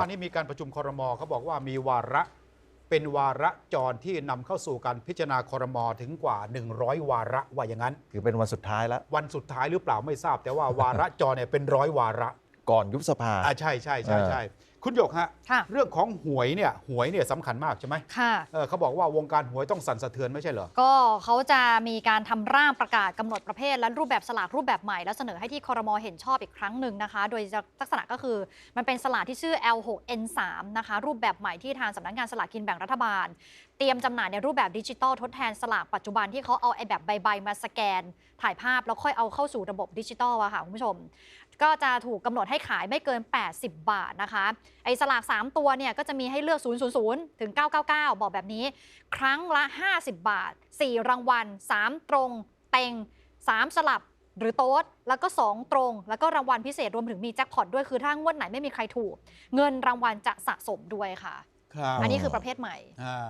วันนี้มีการประชุมครมเขาบอกว่ามีวาระเป็นวาระจรที่นำเข้าสู่การพิจารณาครมถึงกว่า 100 วาระว่าอย่างนั้น คือเป็นวันสุดท้ายแล้ว วันสุดท้ายหรือเปล่าไม่ทราบ แต่ว่าวาระจรเนี่ยเป็นร้อยวาระ ก่อนยุบสภาอ่าใช่ใช่ใช่ใช่คุณหยกฮะค่ะเรื่องของหวยเนี่ยหวยเนี่ยสำคัญมากใช่ไหมค่ะ เออเขาบอกว่าวงการหวยต้องสั่นสะเทือนไม่ใช่เหรอ ก็เขาจะมีการทำร่างประกาศกำหนดประเภท และรูปแบบสลากรูปแบบใหม่ แล้วเสนอให้ที่คอรมอเห็นชอบอีกครั้งหนึ่งนะคะ โดยลักษณะก็คือมันเป็นสลากที่ชื่อ L6N3 นะคะ รูปแบบใหม่ที่ทางสำนักงานสลากกินแบ่งรัฐบาลเตรียมจำหน่ายในรูปแบบดิจิตอลทดแทนสลากปัจจุบันที่เขาเอาไอ้แบบใบๆมาสแกน ถ่ายภาพแล้วค่อยเอาเข้าสู่ระบบดิจิตอลอะค่ะคุณผู้ชม ก็จะถูกกำหนดให้ขายไม่เกิน 80 บาทนะคะ ไอ้สลาก 3 ตัวเนี่ยก็จะมีให้เลือก 000 ถึง 999 บอกแบบนี้ ครั้งละ 50 บาท 4 รางวัล 3 ตรง เต็ง 3 สลับหรือโต๊ด แล้วก็ 2 ตรง แล้วก็รางวัลพิเศษรวมถึงมีแจ็คพอตด้วยคือถ้างวดไหนไม่มีใครถูก เงินรางวัลจะสะสมด้วยค่ะ ครับอันนี้คือประเภทใหม่ อ่า